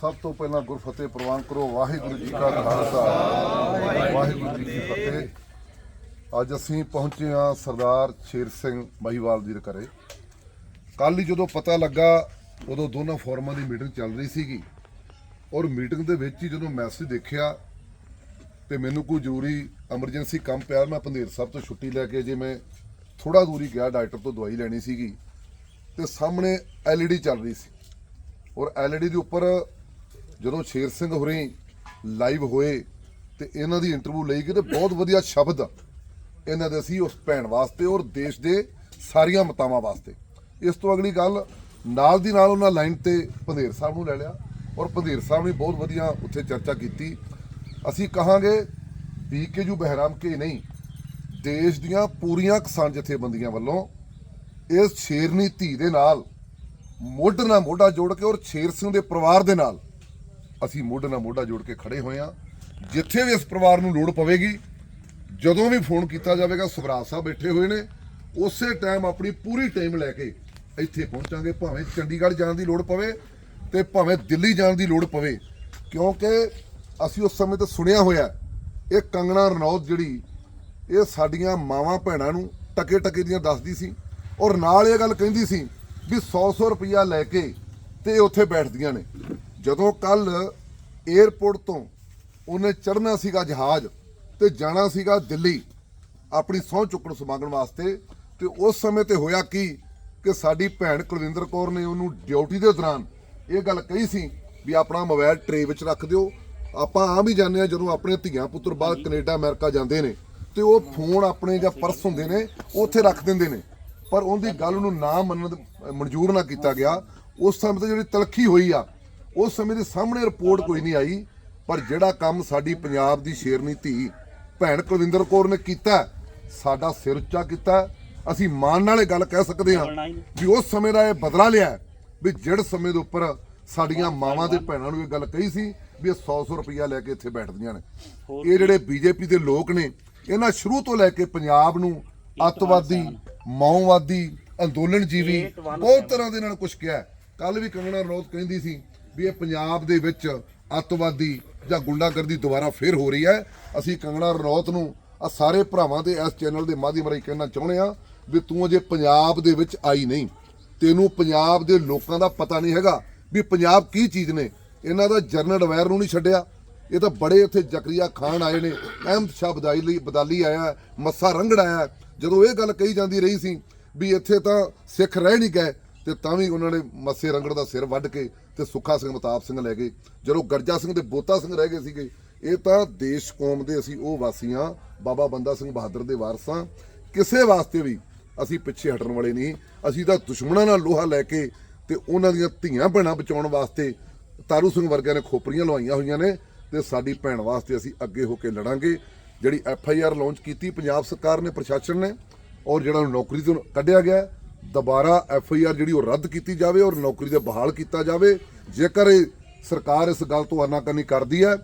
ਸਭ ਤੋਂ ਪਹਿਲਾਂ ਗੁਰਫਤਿਹ ਪ੍ਰਵਾਨ ਕਰੋ। ਵਾਹਿਗੁਰੂ ਜੀ ਕਾ ਖਾਲਸਾ। ਵਾਹਿਗੁਰੂ ਜੀ ਕੀ ਫਤਿਹ। ਅੱਜ ਅਸੀਂ ਪਹੁੰਚੇ ਹਾਂ ਸਰਦਾਰ ਸ਼ੇਰ ਸਿੰਘ ਮਹੀਵਾਲ ਜੀ ਦੇ ਘਰੇ। ਕੱਲ ਹੀ ਜਦੋਂ ਪਤਾ ਲੱਗਾ, ਉਦੋਂ ਦੋਨਾਂ ਫੋਰਮਾਂ ਦੀ ਮੀਟਿੰਗ ਚੱਲ ਰਹੀ ਸੀਗੀ। ਔਰ ਮੀਟਿੰਗ ਦੇ ਵਿੱਚ ਹੀ ਜਦੋਂ ਮੈਸੇਜ ਦੇਖਿਆ, ਤੇ ਮੈਨੂੰ ਕੋਈ ਜ਼ਰੂਰੀ ਐਮਰਜੈਂਸੀ ਕੰਮ ਪਿਆ, ਮੈਂ ਪੰਧੇਰ ਸਾਹਿਬ ਤੋਂ ਛੁੱਟੀ ਲੈ ਕੇ ਜੇ ਮੈਂ ਥੋੜਾ ਦੂਰੀ ਗਿਆ, ਡਾਕਟਰ ਤੋਂ ਦਵਾਈ ਲੈਣੀ ਸੀਗੀ, ਤੇ ਸਾਹਮਣੇ ਐਲਈਡੀ ਚੱਲ ਰਹੀ ਸੀ। ਔਰ ਐਲਈਡੀ ਦੇ ਉੱਪਰ ਜਦੋਂ ਸ਼ੇਰ ਸਿੰਘ ਹੋਰੀ ਲਾਈਵ ਹੋਏ ਤੇ ਇਹਨਾਂ ਦੀ ਇੰਟਰਵਿਊ ਲਈ ਗਈ ਤੇ ਬਹੁਤ ਵਧੀਆ ਸ਼ਬਦ ਇਹਨਾਂ ਦੇ ਸੀ ਉਸ ਭੈਣ ਵਾਸਤੇ ਔਰ ਦੇਸ਼ ਦੇ ਸਾਰੀਆਂ ਮਤਾਵਾਂ ਵਾਸਤੇ। ਇਸ ਤੋਂ ਅਗਲੀ ਗੱਲ, ਨਾਲ ਦੀ ਨਾਲ ਉਹਨਾਂ ਲਾਈਨ ਤੇ ਪੰਧੇਰ ਸਾਹਿਬ ਨੂੰ ਲੈ ਲਿਆ ਔਰ ਪੰਧੇਰ ਸਾਹਿਬ ਨੇ ਬਹੁਤ ਵਧੀਆ ਉੱਥੇ ਚਰਚਾ ਕੀਤੀ। ਅਸੀਂ ਕਹਾਂਗੇ ਬੀਕੇਯੂ ਬਹਿਰਾਮ ਕੇ ਨਹੀਂ, ਦੇਸ਼ ਦੀਆਂ ਪੂਰੀਆਂ ਕਿਸਾਨ ਜਥੇਬੰਦੀਆਂ ਵੱਲੋਂ ਇਸ ਸ਼ੇਰਨੀ ਧੀ ਦੇ ਨਾਲ ਮੋਢ ਨਾਲ ਮੋਢਾ ਜੋੜ ਕੇ ਔਰ ਸ਼ੇਰ ਸਿੰਘ ਦੇ ਪਰਿਵਾਰ ਦੇ ਨਾਲ ਅਸੀਂ ਮੋਢੇ ਨਾਲ ਮੋਢਾ ਜੋੜ ਕੇ ਖੜੇ ਹੋਏ ਹਾਂ। ਜਿੱਥੇ ਵੀ ਇਸ ਪਰਿਵਾਰ ਨੂੰ ਲੋੜ ਪਵੇਗੀ, ਜਦੋਂ ਵੀ ਫੋਨ ਕੀਤਾ ਜਾਵੇਗਾ, ਸਵਰਾਜ ਸਾਹਿਬ ਬੈਠੇ ਹੋਏ ਨੇ। ਉਸੇ ਟਾਈਮ ਆਪਣੀ ਪੂਰੀ ਟੀਮ ਲੈ ਕੇ ਇੱਥੇ ਪਹੁੰਚਾਂਗੇ। ਭਾਵੇਂ ਚੰਡੀਗੜ੍ਹ ਜਾਣ ਦੀ ਲੋੜ ਪਵੇ ਤੇ ਭਾਵੇਂ ਦਿੱਲੀ ਜਾਣ ਦੀ ਲੋੜ ਪਵੇ। ਕਿਉਂਕਿ ਅਸੀਂ ਉਸ ਸਮੇਂ ਤੇ ਸੁਣਿਆ ਹੋਇਆ ਇਹ ਕੰਗਣਾ ਰਣੌਤ ਜਿਹੜੀ ਇਹ ਸਾਡੀਆਂ ਮਾਵਾਂ ਭੈਣਾਂ ਨੂੰ ਟਕੇ ਟਕੇ ਦੀਆਂ ਦੱਸਦੀ ਸੀ ਔਰ ਨਾਲ ਇਹ ਗੱਲ ਕਹਿੰਦੀ ਸੀ ਵੀ 100-100 ਰੁਪਇਆ ਲੈ ਕੇ ਤੇ ਇਹ ਉੱਥੇ ਬੈਠਦੀਆਂ ਨੇ। ਜਦੋਂ ਕੱਲ 에ਅਰਪੋਰਟ ਤੋਂ ਉਹਨੇ ਚੜ੍ਹਨਾ ਸੀਗਾ ਜਹਾਜ਼ ਤੇ ਜਾਣਾ ਸੀਗਾ ਦਿੱਲੀ, ਆਪਣੀ ਸਹੁੰ ਚੁੱਕਣ ਸਮਾਗਮ ਵਾਸਤੇ, ਤੇ ਉਸ ਸਮੇਂ ਤੇ ਹੋਇਆ ਕੀ ਕਿ ਸਾਡੀ ਭੈਣ ਕੁਲਵਿੰਦਰ ਕੌਰ ਨੇ ਉਹਨੂੰ ਡਿਊਟੀ ਦੇ ਦੌਰਾਨ ਇਹ ਗੱਲ ਕਹੀ ਸੀ ਵੀ ਆਪਣਾ ਮੋਬਾਈਲ ਟਰੇ ਵਿੱਚ ਰੱਖ ਦਿਓ। ਆਪਾਂ ਆ ਵੀ ਜਾਂਦੇ ਆ ਜਦੋਂ ਆਪਣੇ ਧੀਆਂ ਪੁੱਤਰ ਬਾਹਰ ਕੈਨੇਡਾ, ਅਮਰੀਕਾ ਜਾਂਦੇ ਨੇ ਤੇ ਉਹ ਫੋਨ ਆਪਣੇ ਜਾਂ ਪਰਸ ਹੁੰਦੇ ਨੇ, ਉੱਥੇ ਰੱਖ ਦਿੰਦੇ ਨੇ। ਪਰ ਉਹਦੀ ਗੱਲ ਨੂੰ ਨਾ ਮੰਨਣ, ਮਨਜ਼ੂਰ ਨਾ ਕੀਤਾ ਗਿਆ। ਉਸ ਸਮੇਂ ਤੇ ਜਿਹੜੀ ਤਲਖੀ ਹੋਈ ਆ ਉਸ ਸਮੇਂ ਦੇ ਸਾਹਮਣੇ ਰਿਪੋਰਟ ਕੋਈ ਨਹੀਂ ਆਈ ਪਰ ਜਿਹੜਾ ਕੰਮ ਸਾਡੀ ਪੰਜਾਬ ਦੀ ਸ਼ੇਰਨੀ ਧੀ ਭੈਣ ਕੁਲਵਿੰਦਰ ਕੌਰ ਨੇ ਕੀਤਾ ਸਾਡਾ ਸਿਰ ਉੱਚਾ ਕੀਤਾ। ਅਸੀਂ ਮਾਣ ਨਾਲ ਇਹ ਗੱਲ ਕਹਿ ਸਕਦੇ ਹਾਂ ਵੀ ਉਸ ਸਮੇਂ ਦਾ ਇਹ ਬਦਲਾ ਲਿਆ ਵੀ ਜਿਹੜੇ ਸਮੇਂ ਦੇ ਉੱਪਰ ਸਾਡੀਆਂ ਮਾਵਾਂ ਦੇ ਭੈਣਾਂ ਨੂੰ ਇਹ ਗੱਲ ਕਹੀ ਸੀ ਵੀ ਇਹ 100-100 ਰੁਪਇਆ ਲੈ ਕੇ ਇੱਥੇ ਬੈਠਦੀਆਂ ਨੇ। ਇਹ ਜਿਹੜੇ ਬੀਜੇਪੀ ਦੇ ਲੋਕ ਨੇ ਇਹਨਾਂ ਸ਼ੁਰੂ ਤੋਂ ਲੈ ਕੇ ਪੰਜਾਬ ਨੂੰ ਅੱਤਵਾਦੀ ਮਾਓਵਾਦੀ ਅੰਦੋਲਨ ਜੀਵੀ ਬਹੁਤ ਤਰ੍ਹਾਂ ਦੇ ਨਾਲ ਕੁਝ ਕਿਹਾ। ਕੱਲ ਵੀ ਕੰਗਣਾ ਰਣੌਤ ਕਹਿੰਦੀ ਸੀ ਵੀ ਇਹ ਪੰਜਾਬ ਦੇ ਵਿੱਚ ਅੱਤਵਾਦੀ ਜਾਂ ਗੁੰਡਾਗਰਦੀ ਦੁਬਾਰਾ ਫੇਰ ਹੋ ਰਹੀ ਹੈ। ਅਸੀਂ ਕੰਗਣਾ ਰਣੌਤ ਨੂੰ ਆ ਸਾਰੇ ਭਰਾਵਾਂ ਦੇ ਇਸ ਚੈਨਲ ਦੇ ਮਾਧਿਅਮ ਰਾਹੀਂ ਕਹਿਣਾ ਚਾਹੁੰਦੇ ਆ ਵੀ ਤੂੰ ਅਜੇ ਪੰਜਾਬ ਦੇ ਵਿੱਚ ਆਈ ਨਹੀਂ। ਤੈਨੂੰ ਪੰਜਾਬ ਦੇ ਲੋਕਾਂ ਦਾ ਪਤਾ ਨਹੀਂ ਹੈਗਾ ਵੀ ਪੰਜਾਬ ਕੀ ਚੀਜ਼ ਨੇ। ਇਹਨਾਂ ਦਾ ਜਰਨਲ ਡਵੈਰ ਨੂੰ ਨਹੀਂ ਛੱਡਿਆ। ਇਹ ਤਾਂ ਬੜੇ ਇੱਥੇ ਜ਼ਕਰੀਆ ਖਾਨ ਆਏ ਨੇ, ਅਹਿਮਦ ਸ਼ਾਹ ਬਦਾਲੀ ਬਦਾਲੀ ਆਇਆ, ਮੱਸਾ ਰੰਗੜ ਆਇਆ। ਜਦੋਂ ਇਹ ਗੱਲ ਕਹੀ ਜਾਂਦੀ ਰਹੀ ਸੀ ਵੀ ਇੱਥੇ ਤਾਂ ਸਿੱਖ ਰਹਿ ਨਹੀਂ ਗਏ ਤੇ ਤਾਂ ਵੀ ਉਹਨਾਂ ਨੇ ਮੱਸੇ ਰੰਗੜ ਦਾ ਸਿਰ ਵੱਢ ਕੇ ਤੇ ਸੁੱਖਾ ਸਿੰਘ ਮਤਾਬ ਸਿੰਘ ਲੈ ਗਏ। ਜਦੋਂ ਗਰਜਾ ਸਿੰਘ ਤੇ ਬੋਤਾ ਸਿੰਘ ਰਹਿ ਗਏ ਸੀਗੇ, ਇਹ ਤਾਂ ਦੇਸ਼ ਕੌਮ ਦੇ ਅਸੀਂ ਉਹ ਵਾਸੀਆਂ, ਬਾਬਾ ਬੰਦਾ ਸਿੰਘ ਬਹਾਦਰ ਦੇ ਵਾਰਸਾਂ। ਕਿਸੇ ਵਾਸਤੇ ਵੀ ਅਸੀਂ ਪਿੱਛੇ ਹਟਣ ਵਾਲੇ ਨਹੀਂ। ਅਸੀਂ ਤਾਂ ਦੁਸ਼ਮਣਾਂ ਨਾਲ ਲੋਹਾ ਲੈ ਕੇ ਤੇ ਉਹਨਾਂ ਦੀਆਂ ਧੀਆਂ ਭੈਣਾਂ ਬਚਾਉਣ ਵਾਸਤੇ ਤਾਰੂ ਸਿੰਘ ਵਰਗਿਆਂ ਨੇ ਖੋਪਰੀਆਂ ਲਵਾਈਆਂ ਹੋਈਆਂ ਨੇ ਤੇ ਸਾਡੀ ਭੈਣ ਵਾਸਤੇ ਅਸੀਂ ਅੱਗੇ ਹੋ ਕੇ ਲੜਾਂਗੇ। ਜਿਹੜੀ ਐਫ ਆਈ ਆਰ ਲਾਂਚ ਕੀਤੀ, ਪੰਜਾਬ ਸਰਕਾਰ ਨੇ, ਪ੍ਰਸ਼ਾਸਨ ਨੇ, ਔਰ ਜਿਹੜਾ ਨੌਕਰੀ ਤੋਂ ਕੱਢਿਆ ਗਿਆ ਦੁਬਾਰਾ ਐਫ ਆਈ ਆਰ ਜਿਹੜੀ ਉਹ ਰੱਦ ਕੀਤੀ ਜਾਵੇ ਔਰ ਨੌਕਰੀ ਦੇ ਬਹਾਲ ਕੀਤਾ ਜਾਵੇ, ਜੇਕਰ ਇਹ ਸਰਕਾਰ ਇਸ ਗੱਲ ਤੋਂ ਆਨਾਕਾਨੀ ਕਰਦੀ ਹੈ,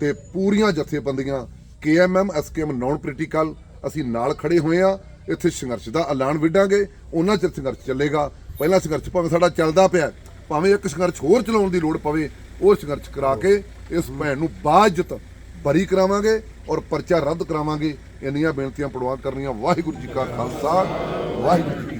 ਤੇ ਪੂਰੀਆਂ ਜਥੇਬੰਦੀਆਂ ਕੇਐਮਐਮ, ਐਸਕੇਐਮ ਨਾਨ ਪੋਲੀਟੀਕਲ ਅਸੀਂ ਨਾਲ ਖੜੇ ਹੋਏ ਆ ਇੱਥੇ ਸੰਘਰਸ਼ ਦਾ ਐਲਾਨ ਵਿੱਢਾਂਗੇ, ਉਹਨਾਂ ਚਿਰ ਸੰਘਰਸ਼ ਚੱਲੇਗਾ। ਪਹਿਲਾ ਸੰਘਰਸ਼ ਭਾਵੇਂ ਸਾਡਾ ਚੱਲਦਾ ਪਿਆ ਭਾਵੇਂ ਇੱਕ ਸੰਘਰਸ਼ ਹੋਰ ਚਲਾਉਣ ਦੀ ਲੋੜ ਪਵੇ, ਉਹ ਸੰਘਰਸ਼ ਕਰਾ ਕੇ ਇਸ ਭੈਣ ਨੂੰ ਬਾਜਤ ਬਰੀ ਕਰਾਵਾਂਗੇ ਔਰ ਪਰਚਾ ਰੱਦ ਕਰਾਵਾਂਗੇ। ਇੰਨੀਆਂ ਬੇਨਤੀਆਂ ਪ੍ਰਵਾਨ ਕਰਨੀਆਂ ਵਾਹਿਗੁਰੂ ਜੀ ਕਾ ਖਾਲਸਾ, ਵਾਹਿਗੁਰੂ ਜੀ